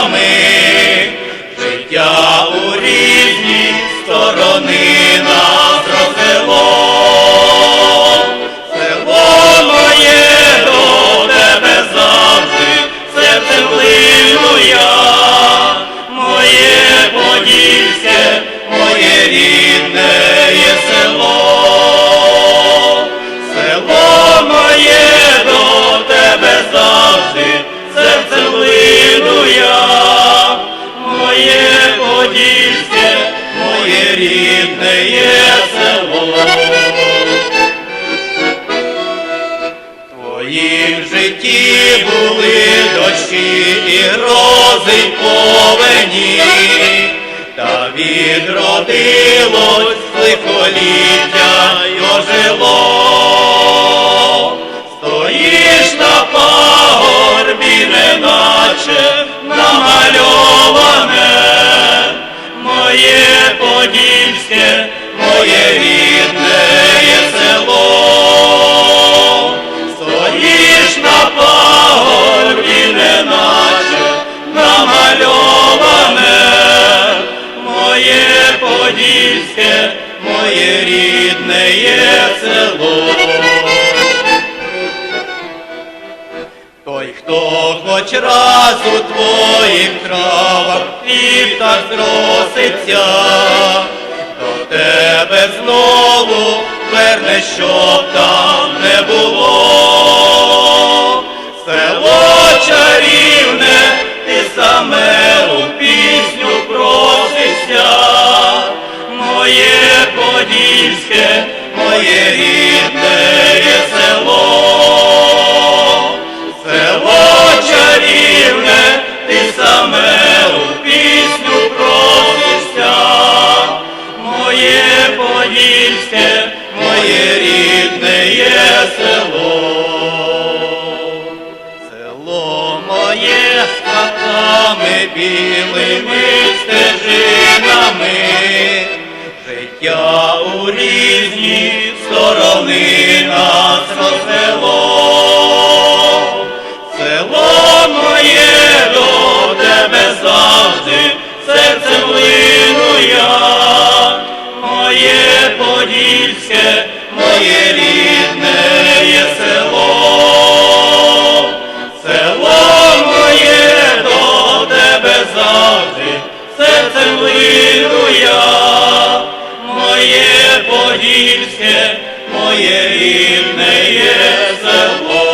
Amén. Були дощі і грози повені, та відродилось лихоліття й ожило. Стоїш на пагорбі, неначе намальоване, моє подільське, моє рідне намальоване, моє подільське, моє рідне є село. Той, хто хоч раз у твоїх травах і так зроситься, до тебе знову верне, щоб там не було. Подільське, моє рідне село. Село чарівне, ти саме у пісню просишся, моє подільське, моє рідне є село. Село моє з хатами білими стежинами, життя у різні сторони нас розвело. Село моє до тебе завжди, серцем лину я, моє подільське, моє рідне є село. Село моє до тебе завжди, серцем лину я, подільське, моє рідне є село.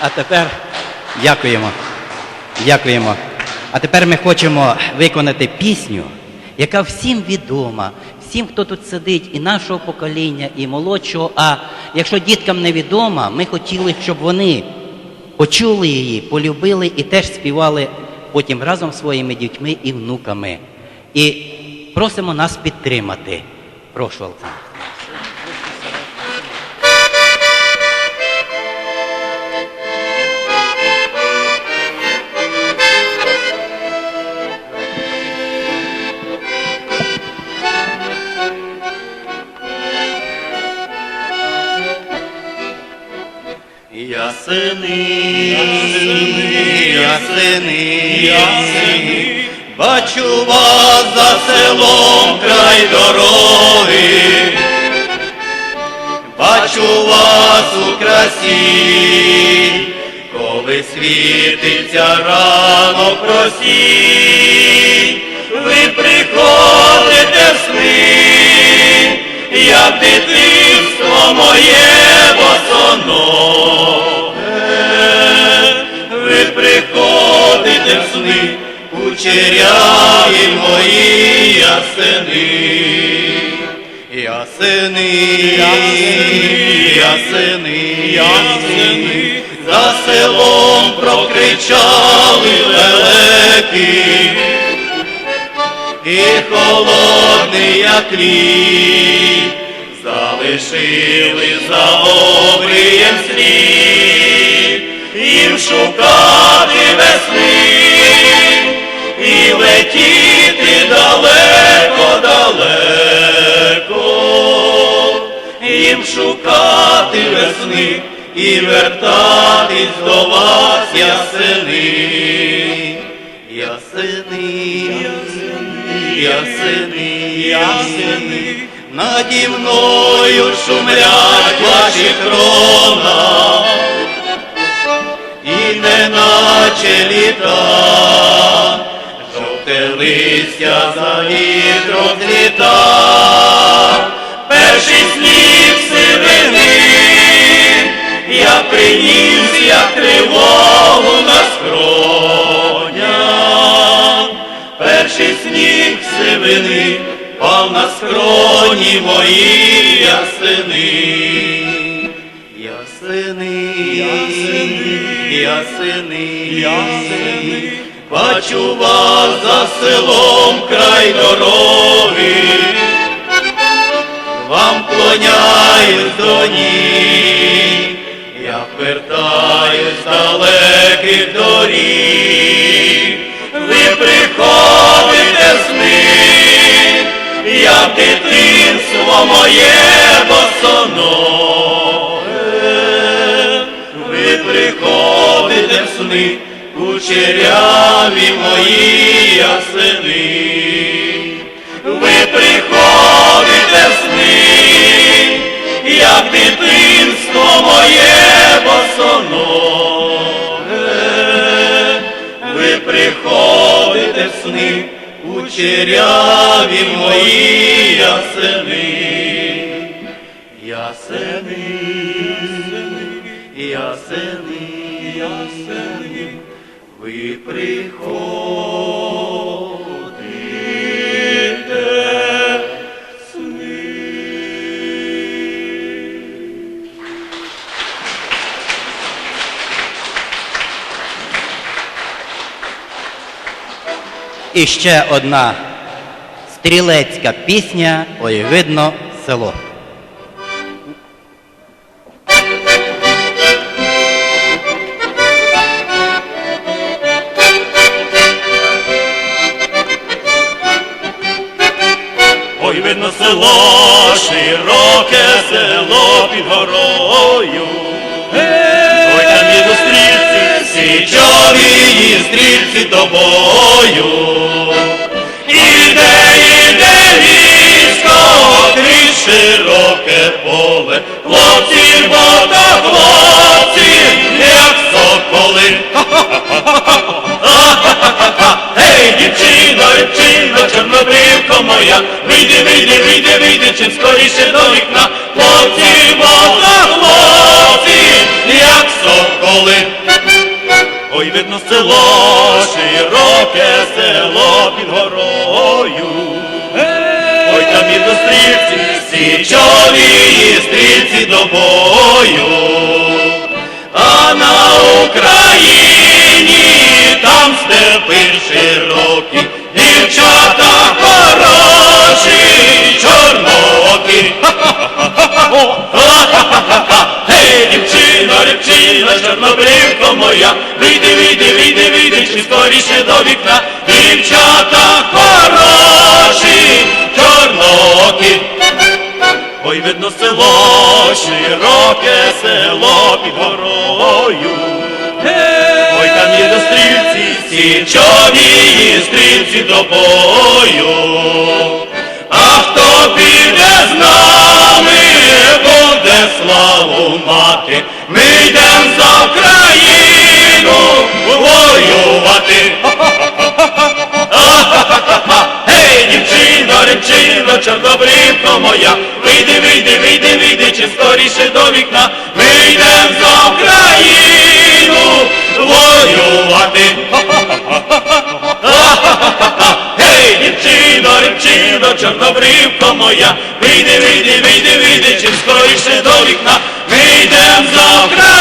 А тепер дякуємо. Дякуємо. А тепер ми хочемо виконати пісню, яка всім відома, всім, хто тут сидить, і нашого покоління, і молодшого. А якщо діткам невідома, ми хотіли, щоб вони почули її, полюбили і теж співали потім разом своїми дітьми і внуками. І просимо нас підтримати. Прошу, Олександр. Ясени, ясени, ясени, бачу вас за селом край дороги, бачу вас у красі, коли світиться ранок просій, ви приходите в сни, як дитинство моє босоноге. Ви приходите в сни, кучеряві мої ясени. Ясени, ясени, ясени, за селом прокричали лелеки, і холодний як лід, залишили за обрієм слід, їм шукати весни, і летіти далеко, далеко, їм шукати весни, і вертатись до вас, ясени, ясени, ясени, ясени, наді мною шумлять ваші крона, і неначе літа, жовте листя за вітром зліта, перший сніг сивини, я приніс, як тривогу на скронях. перший сніг сивини, пав на скроні мої ясини. Ясини, ясини, ясини, ясини, бачу вас за селом край дороги, вам клоняюсь до ніг, я вертаюсь далеких доріг, ви приходите як дитинство моє босоноге, ви приходите в сни, кучеряві мої ясини. Ви приходите в сни, як дитинство моє босоноге. Ви приходите в сни, кучеряві мої ясени. Ясени, ясени, ясени, ви приходите сни. І ще одна стрілецька пісня Ой видно село. Ой, видно село, широке село під горою. Ой, там їду стрільці, січові стрільці тобою. Широке поле, хлопці, бота, хлопці, як соколи. Ей, дівчино, дівчино, чорнобривко моя, вийди, вийди, вийди, вийди, чим скоріше до вікна, хлопці, мота, хлопці, як соколи. Ой, видно село, широке село під горою. Стрільці до бою. А на Україні там степи широкі, дівчата хороші, чорнокі. Гей, дівчино, дівчино, чорнобривко моя, вийди, вийди, вийди, вийди, чи скоріше до вікна, широке село під горою. Ой, там є до стрільці, січові стрільці до бою. А хто піде з нами, буде славу мати. Ми йдемо за Україну скоріше до вікна, ми йдем за Україну воювати. Гей, дівчино, рівчино, чорнобривко моя, вийди, вийди, вийди, вийди, чим скоріше до вікна, ми йдем за Україну